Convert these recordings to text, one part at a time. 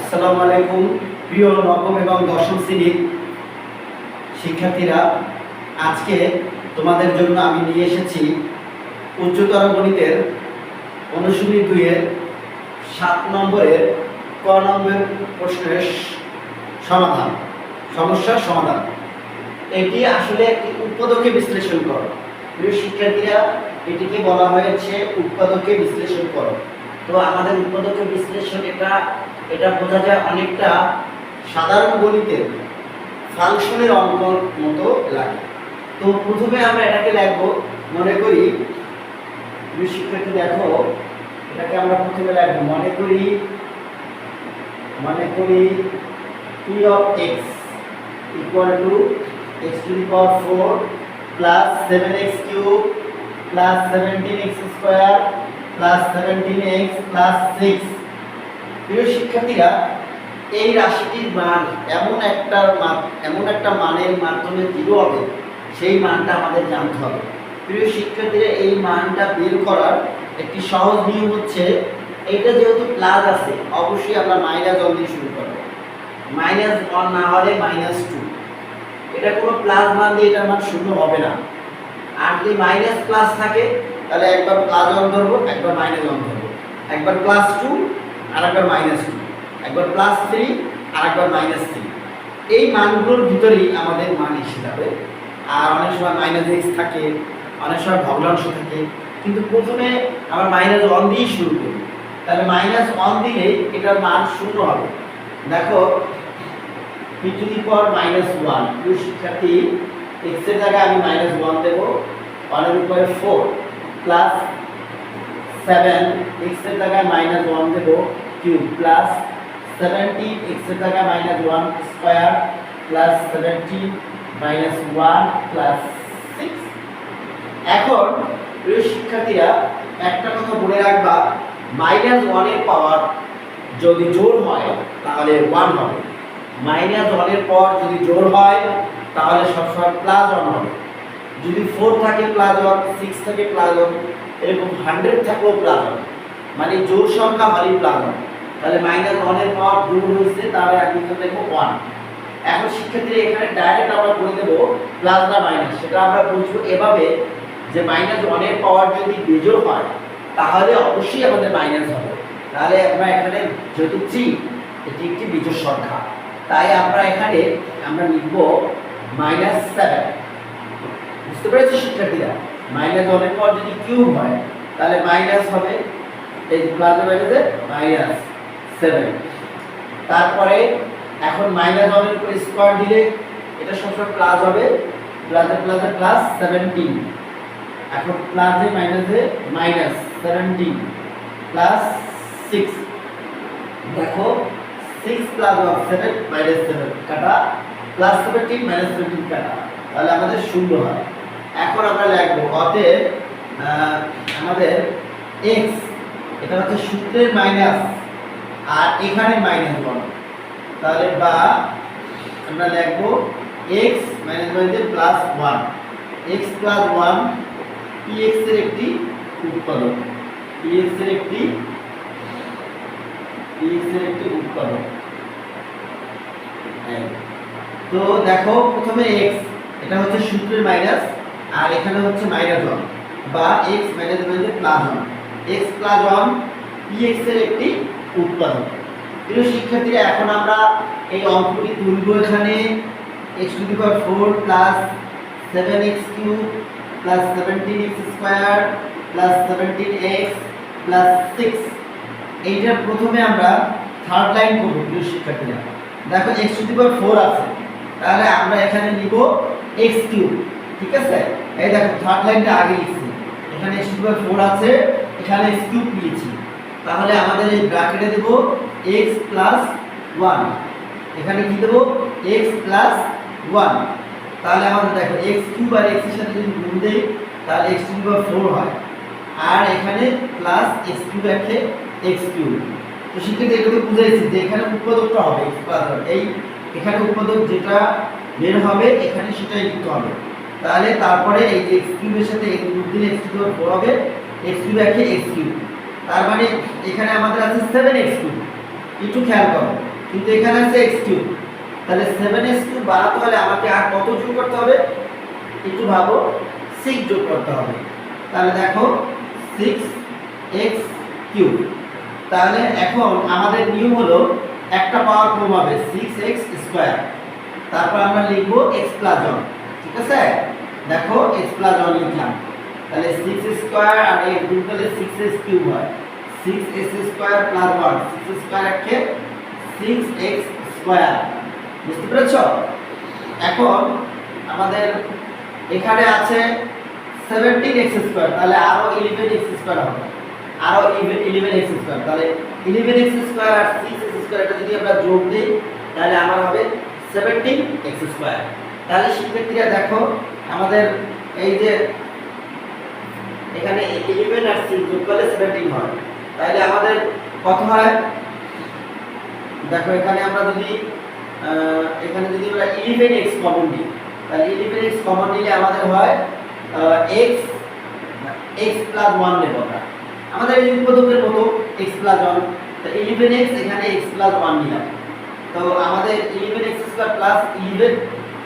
আসসালামু আলাইকুম, প্রিয় নবম এবং দশম শ্রেণির শিক্ষার্থীরা, আজকে তোমাদের জন্য আমি নিয়ে এসেছি উচ্চতর গণিতের অনুশীলনী দুইয়ের সাত নম্বরের ক নম্বর প্রশ্নের সমাধান, সমস্যার সমাধান। এটি আসলে একটি উৎপাদকে বিশ্লেষণ করো। প্রিয় শিক্ষার্থীরা, এটিকে বলা হয়েছে উৎপাদকে বিশ্লেষণ করো। তো আমাদের উৎপাদকে বিশ্লেষণ এটা এটা বোঝা যায় অনেকটা সাধারণ গণিতের ফাংশনের অঙ্কর মতো লাগে। তো প্রথমে আমরা এটাকে লিখব, মনে করি প্রিয় শিক্ষার্থী দেখো, এটাকে আমরা প্রথমে লিখব, মনে করি মনে করি P of X equal to X to the power four plus seven X cube plus seventeen X square plus seventeen X plus six প্রিয় শিক্ষার্থীরা, এই রাশিটির মান এমন একটা মান, এমন একটা মানের মাধ্যমে জিরো হবে, সেই মানটা আমাদের জানতে হবে। প্রিয় শিক্ষার্থীরা, এই মানটা বের করার একটি সহজ নিয়ম হচ্ছে এটা যেহেতু প্লাস আছে, অবশ্যই আমরা মাইনাস ওয়ান দিয়ে শুরু করব। মাইনাস ওয়ান না হলে মাইনাস টু এটা কোনো প্লাস মান দিয়ে এটার মান শূন্য হবে না। আর যদি মাইনাস প্লাস থাকে, তাহলে একবার প্লাস ওয়ান ধরবো, একবার মাইনাস ওয়ান ধরবো। একবার প্লাস টু আর একবার মাইনাস টু একবার প্লাস থ্রি আর একবার মাইনাস থ্রি এই মানগুলোর ভিতরেই আমাদের মান এসে যাবে। আর অনেক সময় মাইনাস এক্স থাকে, অনেক সময় ভগ্নাংশ থাকে। কিন্তু প্রথমে আমরা মাইনাস ওয়ান দিয়েই শুরু করি। তাহলে মাইনাস ওয়ান দিলে এটার মান শূন্য হবে। দেখো পি পর মাইনাস ওয়ান প্রিয় শিক্ষার্থী এক্সের জায়গায় আমি মাইনাস ওয়ান দেবো। ওয়ানের উপরে ফোর প্লাস সেভেন এক্সের জায়গায় মাইনাস ওয়ান দেবো কিউব প্লাস সেভেন্টিন এক্সের জায়গায় minus one square plus seventeen minus one plus six এখন প্রিয় শিক্ষার্থীরা, একটা কথা বলে রাখবা মাইনাস ওয়ানের পাওয়ার যদি জোর হয়, তাহলে ওয়ান হবে। মাইনাস ওয়ানের পর যদি জোর হয়, তাহলে সবসময় প্লাস ওয়ান হবে। যদি ফোর থাকে প্লাস ওয়ান সিক্স থাকে প্লাস ওয়ান এরকম হান্ড্রেড থাকলেও প্লাস ওয়ান মানে জোর সংখ্যা হলেই প্লাস ওয়ান তাহলে মাইনাস ওয়ানের পাওয়ার জোর হয়েছে আমি এখানে দেখব ওয়ান এখন শিক্ষার্থীরা এখানে ডাইরেক্ট আমরা বলে দেবো প্লাস না মাইনাস সেটা আমরা বুঝব এভাবে যে মাইনাস ওয়ানের পাওয়ার যদি বেজোর হয়, তাহলে অবশ্যই আমাদের মাইনাস হবে। তাহলে আমরা এখানে যেহেতু থ্রি এটি একটি বিজোর সংখ্যা। তাই আমরা এখানে আমরা লিখব মাইনাস সেভেন বুঝতে পেরেছি শিক্ষার্থীরা? মাইনাস ওয়ানের পর যদি কিউব হয়, তাহলে মাইনাস হবে এই প্লাসে মাইনাসে মাইনাস সেভেন তারপরে এখন মাইনাস ওয়ানের উপরে স্কোয়ার দিলে এটা সবসময় প্লাস হবে প্লাসে প্লাসে প্লাস সেভেন্টিন এখন প্লাসে মাইনাসে মাইনাস সেভেন্টিন প্লাস সিক্স দেখো six plus one seven minus seven কাটা প্লাস সেভেন্টিন মাইনাস সেভেন্টিন কাটা। তাহলে আমাদের শূন্য হয়। এখন আমরা লিখব অতএব আমাদের এক্স এটা হচ্ছে সূত্রের মাইনাস আর এখানে মাইনাস ওয়ান তাহলে বা আমরা লিখব এক্স মাইনাস মাইনাসে plus one X plus one PX এর একটি উৎপাদক। পিএক্স এর একটি পিএক্স এর একটি উৎপাদক। তো দেখো প্রথমে এক্স এটা হচ্ছে সূত্রের মাইনাস আর এখানে হচ্ছে ওয়ান বা X plus one X plus ওয়ানের একটি উৎপাদন প্রিয় শিক্ষার্থীরা, এখন আমরা এই অঙ্কটি তুলব এখানে। X to the power four plus seven X cube plus seventeen X square plus seventeen X plus six এইটার প্রথমে আমরা থার্ড লাইন করব, প্রিয় শিক্ষার্থীরা। দেখো X to the power four আছে। তাহলে আমরা এখানে নিব এক্স কিউব ঠিক আছে? এই দেখো থার্ড লাইনটা আগে লিখছি। এখানে দি ফোর আছে, এখানে এক্স কিউব নিয়েছি তাহলে আমাদের এই ব্র্যাকেটে দেব এক্স প্লাস ওয়ান এখানে কি দেবো? এক্স প্লাস ওয়ান তাহলে আমাদের দেখো এক্স কিউব আর এক্সের সাথে যদি গুণ দেই, তাহলে এক্স টু ফোর হয়। আর এখানে প্লাস এক্স কিউব আছে এক্স কিউব তো সেক্ষেত্রে এটাকে বুঝাইছি যে এখানে উৎপাদকটা হবে এই এখানে উৎপাদক যেটা বের হবে, এখানে সেটাই লিখতে হবে। তাহলে তারপরে এই যে এক্স কিউবের সাথে এই গুণ দিলে এক্স কিউব ফোর হবে এক্স কিউব আছে এক্স কিউব তার মানে এখানে আমাদের আছে সেভেন এক্স কিউব একটু খেয়াল করো, কিন্তু এখানে আছে এক্স কিউব তাহলে সেভেন এক্স কিউব বাড়াতে হলে আমাকে আর কত যোগ করতে হবে? একটু ভাবো সিক্স যোগ করতে হবে। তাহলে দেখো সিক্স এক্স কিউব তাহলে এখন আমাদের নিয়ম হলো, একটা পাওয়ার কম হবে সিক্স এক্স স্কোয়ার তারপর আমরা লিখব এক্স প্লাস ওয়ান ঠিক আছে? দেখো এক্স প্লাস ওয়ান লিখলাম তাহলে সিক্স স্কোয়ার আর এই গুণ করলে সিক্স এক্স কিউব হয়। Six X square plus one six square একে সিক্স এক্স স্কোয়ার বুঝতে পেরেছ? এখন আমাদের এখানে আছে সেভেন্টিন এক্স স্কোয়ার তাহলে আরও ইলেভেন এক্স স্কোয়ার হবে। আরও ইলেভেন এক্স স্কোয়ার তাহলে ইলেভেন এক্স স্কোয়ার আর সিক্স এক্স স্কোয়ার এটা যদি আমরা যোগ দিই, তাহলে আমার হবে সেভেন্টিন এক্স স্কোয়ার তাহলে শিক্ষার্থীরা দেখো, আমাদের এই যে এখানে ইলেভেন আর সিক্স যোগ করলে সেভেন্টিন হয়। তাহলে আমাদের কত হয়? দেখো, এখানে আমরা যদি এখানে যদি আমরা ইলেভেন এক্স কমন নিই, তাহলে ইলেভেন এক্স কমন নিলে আমাদের হয় এক্স এক্স প্লাস ওয়ান নেব আমাদের এই উৎপাদকের মতো এক্স প্লাস ওয়ান তো ইলেভেন এক্স এখানে এক্স প্লাস ওয়ান নিলাম। তো আমাদের eleven X square plus eleven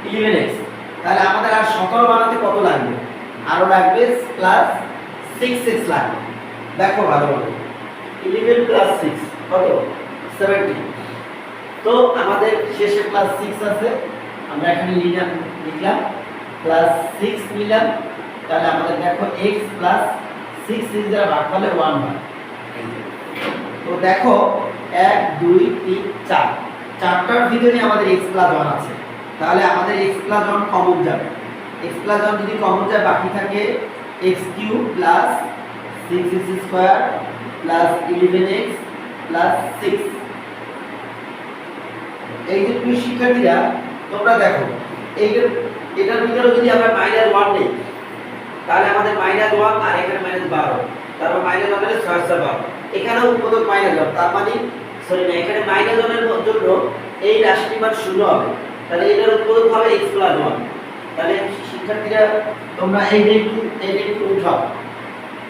eleven X তাহলে আমাদের আর সতেরো বানাতে কত লাগবে? আরও লাগবে প্লাস সিক্স এক্স লাগবে। দেখো ভালো ভালো ইলেভেন প্লাস সিক্স কত? সেভেন্টি তো আমাদের শেষে প্লাস সিক্স আছে। আমরা এখানে লিখলাম লিখলাম প্লাস সিক্স নিলাম। তাহলে আমাদের দেখো এক্স প্লাস সিক্স সিক্স দ্বারা ভাগ করলে ওয়ান হয়। তো দেখো, এক, দুই, তিন, চার। চারটার ভিতরে আমাদের এক্স প্লাস ওয়ান আছে। তাহলে আমাদের এক্স প্লাস ওয়ান কমন যাবে। এক্স প্লাস ওয়ান যদি কমন যায়, বাকি থাকে X cube plus six X square plus eleven X plus six এই যে প্রিয় শিক্ষার্থীরা, তোমরা দেখো এইটার এটার ভিতরে যদি আমরা মাইনাস ওয়ান নেই, তাহলে আমাদের মাইনাস ওয়ান আর এখানে মাইনাস বারো। তারপর মাইনাস ওয়ান হলে ছয় বারো এখানেও উৎপাদক মাইনাস ওয়ান তার মানে সরি না, এখানে মাইনাস ওয়ানের জন্য এই রাশিটির মান শূন্য হবে। তাহলে এটার উৎপাদক হবে। এক্স প্লাস ওয়ান তাহলে শিক্ষার্থীরা, তোমরা এই যে একটু এই যে একটু উঠাও।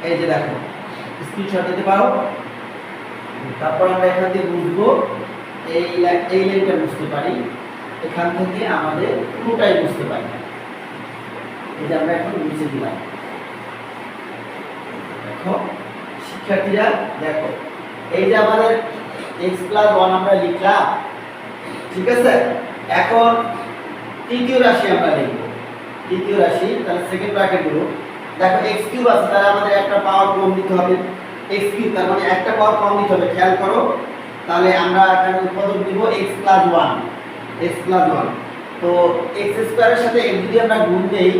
এই যে দেখো স্ক্রিনশট দিতে পারো। তারপর আমরা এখান থেকে বুঝব, এই এই লাইনটা বুঝতে পারি। এখান থেকে আমাদের পুরোটাই বুঝতে পারি। যে আমরা এখন বুঝে দিলাম। দেখো, শিক্ষার্থীরা, দেখো, এই যে আমাদের এক্স প্লাস ওয়ান আমরা লিখলাম, ঠিক আছে? এখন তৃতীয় রাশি আমরা লিখব তৃতীয় রাশি, তাহলে সেকেন্ড ব্র্যাকেটগুলো দেখো এক্স কিউব আছে, তাহলে আমাদের একটা পাওয়ার কম দিতে হবে। এক্স কিউব তার মানে একটা পাওয়ার কম দিতে হবে, খেয়াল করো। তাহলে আমরা এখানে উৎপাদক দিব X plus one X plus one তো এক্স স্কোয়ারের সাথে যদি আমরা গুণ দেই,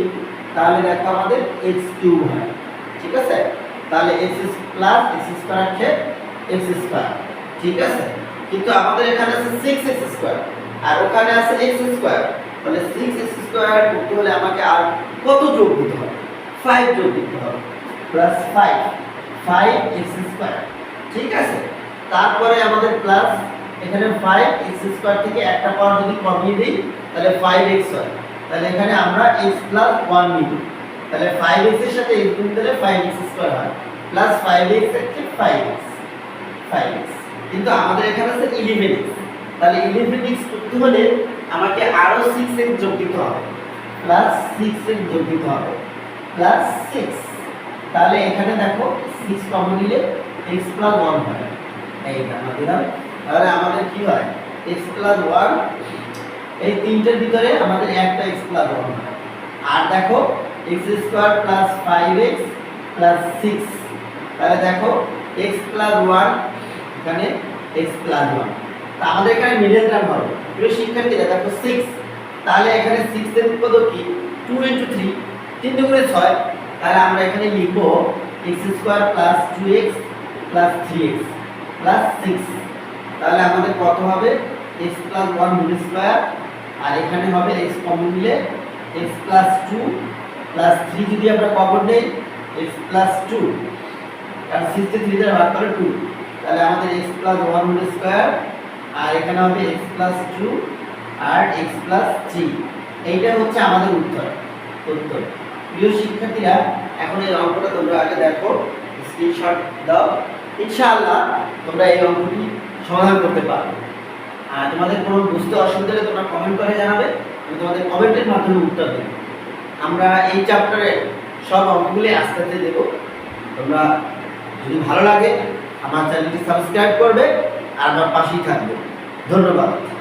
তাহলে দেখো আমাদের এক্স কিউব হয়। ঠিক আছে? তাহলে এক্স প্লাস এক্স স্কোয়ার আছে এক্স স্কোয়ার ঠিক আছে? কিন্তু আমাদের এখানে আছে সিক্স এক্স স্কোয়ার আর ওখানে আছে এক্স স্কোয়ার। তাহলে সিক্স এক্স স্কোয়ার করতে হলে আমাকে আর কত যোগ দিতে হবে? ফাইভ যোগ দিতে হবে। Plus five five X square. ঠিক আছে? তারপরে আমাদের প্লাস এখানে ফাইভ এক্স স্কোয়ার থেকে একটা পাওয়ার যদি কমিয়ে দিই, তাহলে ফাইভ এক্স হয়। তাহলে এখানে আমরা এক্স প্লাস ওয়ান নিব। তাহলে ফাইভ এক্সের সাথে এক্স গুণ দিলে ফাইভ এক্স স্কোয়ার হয়। প্লাস ফাইভ এক্স হচ্ছে ফাইভ এক্স ফাইভ এক্স কিন্তু আমাদের এখানে আছে ইলেভেন তাহলে ইলেভেন এক্স করতে হলে আমাকে আরও সিক্স এক্স যোগ দিতে হবে। প্লাস সিক্স এক্স যোগ দিতে হবে। প্লাস সিক্স তাহলে এখানে দেখো সিক্স কমন নিলে এক্স প্লাস ওয়ান হয়। এই আমরা দিলাম। তাহলে আমাদের কি হয়? এক্স প্লাস ওয়ান এই তিনটের ভিতরে আমাদের একটা এক্স প্লাস ওয়ান হয়। আর দেখো X square plus five X plus six তাহলে দেখো এক্স প্লাস ওয়ান এখানে এক্স প্লাস ওয়ান তা আমাদের এখানে মিডল টার্ম হবে। প্রিয় শিক্ষার্থীরা, দেখো সিক্স তাহলে এখানে সিক্সের উৎপাদক কি? টু ইন্টু থ্রি তিন দুগুণে ছয়, তাহলে আমরা এখানে লিখব X square plus two X plus three X plus six তাহলে আমাদের কত হবে? X plus one whole square, আর এখানে হবে এক্স কমন নিলে X plus two plus three যদি আমরা কমন নেই এক্স প্লাস টু কারণ সিক্সটি থ্রি দ্বারা ভাগ করে টু তাহলে আমাদের X plus one whole square আর এখানে হবে এক্স প্লাস টু আর এক্স প্লাস থ্রি এইটা হচ্ছে আমাদের উত্তর উত্তর। প্রিয় শিক্ষার্থীরা, এখন এই অঙ্কটা তোমরা আগে দেখো স্ক্রিনশট দাও। ইনশাআল্লাহ তোমরা এই অঙ্কটি সমাধান করতে পারবে। আর তোমাদের কোনো বুঝতে অসুবিধা হলে তোমরা কমেন্ট করে জানাবে, আমি তোমাদের কমেন্টের মাধ্যমে উত্তর দেবো। আমরা এই চ্যাপ্টারে সব অঙ্কগুলি আস্তে আস্তে দেবো। তোমরা যদি ভালো লাগে, আমার চ্যানেলটি সাবস্ক্রাইব করবে। আর আমার পাশেই থাকবে। ধন্যবাদ।